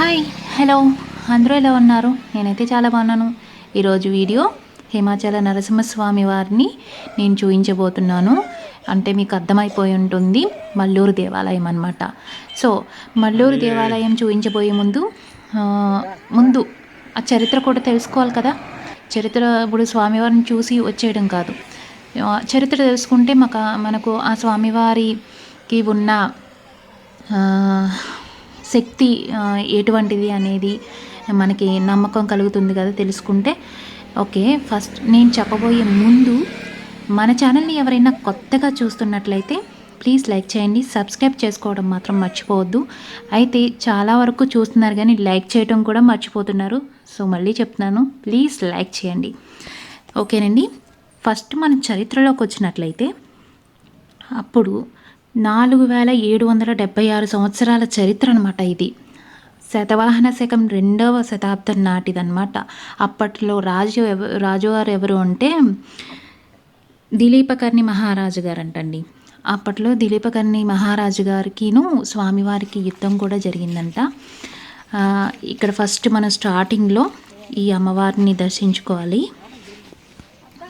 Hi hello అందరూ ఎలా ఉన్నారు? నేనైతే చాలా బాగున్నాను. ఈరోజు వీడియో హిమాచల నరసింహస్వామి వారిని నేను చూపించబోతున్నాను అంటే మీకు అర్థమైపోయి ఉంటుంది మల్లూరు దేవాలయం అన్నమాట. సో మల్లూరు దేవాలయం చూపించబోయే ముందు ముందు ఆ చరిత్ర కూడా తెలుసుకోవాలి కదా? చరిత్ర ఇప్పుడు స్వామివారిని చూసి వచ్చేయడం కాదు. చరిత్ర తెలుసుకుంటే మాకు మనకు ఆ స్వామివారికి ఉన్న శక్తి ఎటువంటిది అనేది మనకి నమ్మకం కలుగుతుంది కదా తెలుసుకుంటే. ఓకే ఫస్ట్ నేను చెప్పబోయే ముందు మన ఛానల్ని ఎవరైనా కొత్తగా చూస్తున్నట్లయితే ప్లీజ్ లైక్ చేయండి సబ్స్క్రైబ్ చేసుకోవడం మాత్రం మర్చిపోవద్దు. అయితే చాలా వరకు చూస్తున్నారు కానీ లైక్ చేయడం కూడా మర్చిపోతున్నారు. సో మళ్ళీ చెప్తున్నాను ప్లీజ్ లైక్ చేయండి. ఓకేనండి ఫస్ట్ మన చరిత్రలోకి వచ్చినట్లయితే అప్పుడు నాలుగు వేల ఏడు వందల డెబ్బై ఆరు సంవత్సరాల చరిత్ర అనమాట ఇది. శతవాహన శకం రెండవ శతాబ్దం నాటిదన్నమాట. అప్పట్లో రాజు ఎవరు రాజువారు ఎవరు అంటే దిలీపకర్ణి మహారాజు గారు అంటండి అప్పట్లో దిలీపకర్ణి మహారాజు గారికిను స్వామివారికి యుద్ధం కూడా జరిగిందంట. ఇక్కడ ఫస్ట్ మనం స్టార్టింగ్లో ఈ అమ్మవారిని దర్శించుకోవాలి.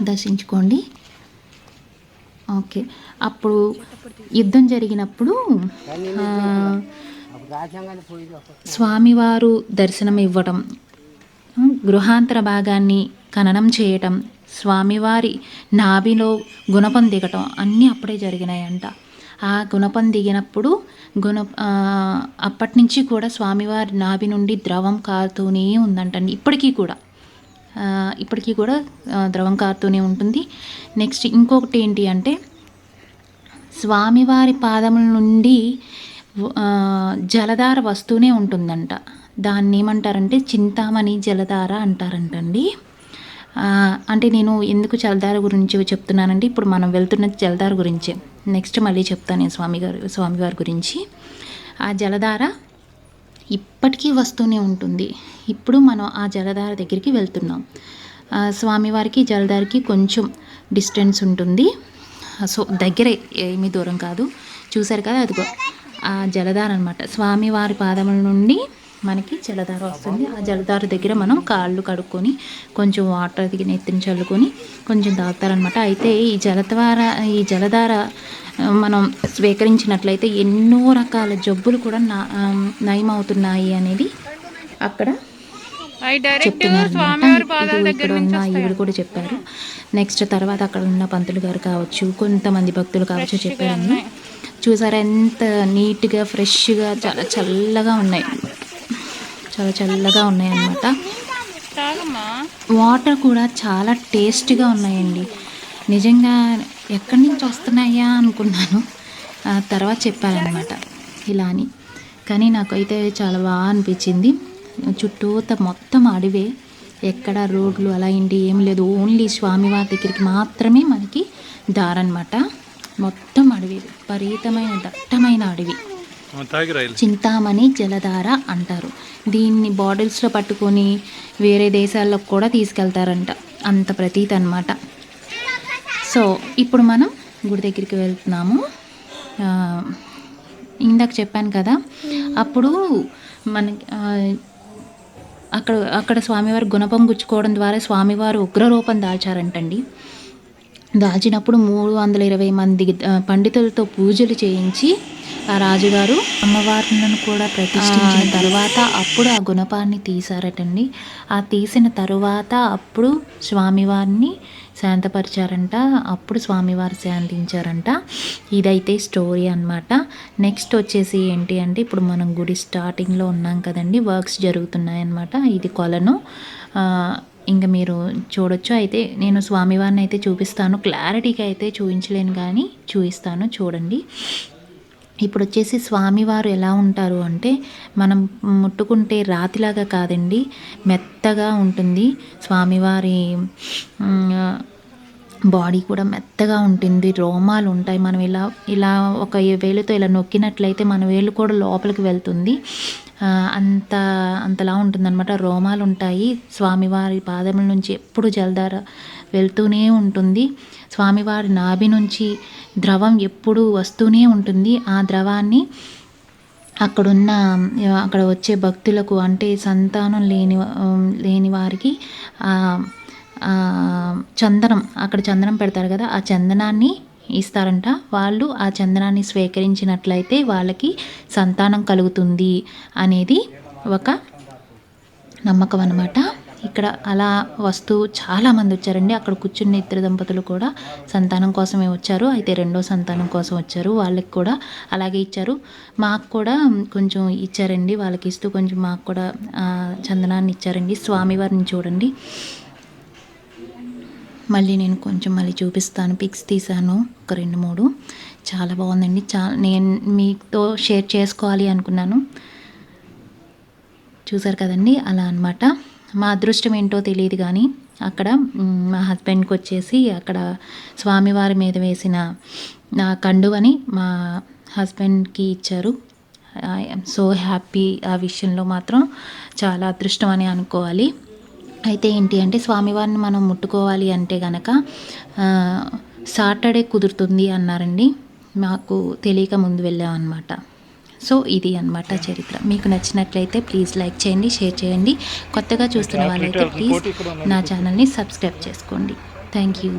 దర్శించుకోండి. ఓకే. అప్పుడు యుద్ధం జరిగినప్పుడు స్వామివారు దర్శనం ఇవ్వటం గృహాంతర భాగాన్ని ఖననం చేయటం స్వామివారి నాభిలో గుణపం దిగటం అన్నీ అప్పుడే జరిగినాయంట. ఆ గుణపం దిగినప్పుడు గుణ అప్పటి నుంచి కూడా స్వామివారి నాభి నుండి ద్రవం కారుతూనే ఉందంటండి. ఇప్పటికీ కూడా ఇప్పటికీ కూడా ద్రవం కారుతూనే ఉంటుంది. నెక్స్ట్ ఇంకొకటి ఏంటి అంటే స్వామివారి పాదముల నుండి జలధార వస్తూనే ఉంటుందంట. దాన్ని ఏమంటారంటే చింతామణి జలధార అంటారంటండి. అంటే నేను ఎందుకు జలధార గురించి చెప్తున్నానంటే ఇప్పుడు మనం వెళ్తున్న జలధార గురించే. నెక్స్ట్ మళ్ళీ చెప్తాను నేను స్వామి గారు స్వామివారి గురించి. ఆ జలధార ఇప్పటికీ వస్తూనే ఉంటుంది. ఇప్పుడు మనం ఆ జలధార దగ్గరికి వెళ్తున్నాం. స్వామివారికి జలధారకి కొంచెం డిస్టెన్స్ ఉంటుంది. సో దగ్గరే ఏమీ దూరం కాదు. చూసారు కదా అదిగో ఆ జలధార అనమాట స్వామివారి పాదముల నుండి మనకి జలధార వస్తుంది. ఆ జలధార దగ్గర మనం కాళ్ళు కడుక్కొని కొంచెం వాటర్ దిగి నెత్తిని చల్లుకొని కొంచెం తాగుతారనమాట అయితే ఈ జలధార ఈ జలధార మనం స్వీకరించినట్లయితే ఎన్నో రకాల జబ్బులు కూడా నా నయమవుతున్నాయి అనేది అక్కడ చెప్తున్నారు ఈవిడ కూడా చెప్పారు. నెక్స్ట్ తర్వాత అక్కడ ఉన్న పంతులు గారు కావచ్చు కొంతమంది భక్తులు కావచ్చు చెప్పారని చూసారా ఎంత నీట్గా ఫ్రెష్గా చాలా చల్లగా ఉన్నాయి. చాలా చల్లగా ఉన్నాయి అన్నమాట వాటర్ కూడా చాలా టేస్ట్గా ఉన్నాయండి. నిజంగా ఎక్కడి నుంచి వస్తున్నాయా అనుకున్నాను. ఆ తర్వాత చెప్పారనమాట ఇలా అని కానీ నాకైతే చాలా బాగా అనిపించింది. చుట్టూత మొత్తం అడవే. ఎక్కడ రోడ్లు అలా ఏంటి ఏం లేదు. ఓన్లీ స్వామివారి దగ్గరికి మాత్రమే మనకి దారనమాట మొత్తం అడవి. విపరీతమైన దట్టమైన అడవి. చింతామణి జలధార అంటారు. దీన్ని బాటిల్స్లో పట్టుకొని వేరే దేశాలకు కూడా తీసుకెళ్తారంట. అంత ప్రతీతి అనమాట సో ఇప్పుడు మనం గుడి దగ్గరికి వెళ్తున్నాము. ఇందాక చెప్పాను కదా. అప్పుడు మన అక్కడ అక్కడ స్వామివారి గుణపం గుచ్చుకోవడం ద్వారా స్వామివారు ఉగ్రరూపం దాల్చారంటండి. దాల్చినప్పుడు మూడు వందల ఇరవై మంది పండితులతో పూజలు చేయించి ఆ రాజుగారు అమ్మవార్లను కూడా ప్రతిష్ఠించిన తర్వాత అప్పుడు ఆ గుణపాన్ని తీశారటండి. ఆ తీసిన తరువాత అప్పుడు స్వామివారిని శాంతపరిచారంట. అప్పుడు స్వామివారు శాంతించారంట. ఇదైతే స్టోరీ అన్నమాట. నెక్స్ట్ వచ్చేసి ఏంటి అంటే ఇప్పుడు మనం గుడి స్టార్టింగ్లో ఉన్నాం కదండి. వర్క్స్ జరుగుతున్నాయి అన్నమాట ఇది కొలను. ఇంకా మీరు చూడొచ్చు. అయితే నేను స్వామివారిని అయితే చూపిస్తాను. క్లారిటీగా అయితే చూపించలేను కానీ చూపిస్తాను. చూడండి. ఇప్పుడు వచ్చేసి స్వామివారు ఎలా ఉంటారు అంటే మనం ముట్టుకుంటే రాతిలాగా కాదండి మెత్తగా ఉంటుంది. స్వామివారి బాడీ కూడా మెత్తగా ఉంటుంది. రోమాలు ఉంటాయి. మనం ఇలా ఇలా ఒక వేలుతో ఇలా నొక్కినట్లయితే మన వేలు కూడా లోపలికి వెళ్తుంది. అంత అంతలా ఉంటుందన్నమాట. రోమాలు ఉంటాయి. స్వామివారి పాదముల నుంచి ఎప్పుడు జలధార వెళ్తూనే ఉంటుంది. స్వామివారి నాభి నుంచి ద్రవం ఎప్పుడు వస్తూనే ఉంటుంది. ఆ ద్రవాన్ని అక్కడున్న అక్కడ వచ్చే భక్తులకు అంటే సంతానం లేని లేని వారికి చందనం అక్కడ చందనం పెడతారు కదా ఆ చందనాన్ని ఇస్తారంట. వాళ్ళు ఆ చందనాన్ని స్వీకరించినట్లయితే వాళ్ళకి సంతానం కలుగుతుంది అనేది ఒక నమ్మకం అనమాట ఇక్కడ అలా వస్తూ చాలామంది వచ్చారండి. అక్కడ కూర్చున్న ఇద్దరు దంపతులు కూడా సంతానం కోసమే వచ్చారు. అయితే రెండో సంతానం కోసం వచ్చారు. వాళ్ళకి కూడా అలాగే ఇచ్చారు. మాకు కూడా కొంచెం ఇచ్చారండి. వాళ్ళకి ఇస్తూ కొంచెం మాకు కూడా చందనాన్ని ఇచ్చారండి. స్వామివారిని చూడండి. మళ్ళీ నేను కొంచెం మళ్ళీ చూపిస్తాను. పిక్స్ తీసాను ఒక రెండు మూడు. చాలా బాగుందండి. చా నేను మీతో షేర్ చేసుకోవాలి అనుకున్నాను. చూసారు కదండి? అలా అన్నమాట. మా అదృష్టం ఏంటో తెలియదు కానీ అక్కడ మా హస్బెండ్కి వచ్చేసి అక్కడ స్వామివారి మీద వేసిన నా కండువని మా హస్బెండ్కి ఇచ్చారు. ఐఎమ్ సో హ్యాపీ ఆ విషయంలో మాత్రం చాలా అదృష్టం అని అనుకోవాలి. అయితే ఏంటి అంటే స్వామివారిని మనం ముట్టుకోవాలి అంటే గనక సాటర్డే కుదురుతుంది అన్నారండి. మాకు తెలియక ముందు వెళ్ళామన్నమాట. సో ఇది అన్నమాట చరిత్ర. మీకు నచ్చినట్లయితే ప్లీజ్ లైక్ చేయండి షేర్ చేయండి. కొత్తగా చూస్తున్న వాళ్ళైతే ప్లీజ్ నా ఛానల్ని సబ్స్క్రైబ్ చేసుకోండి. Thank you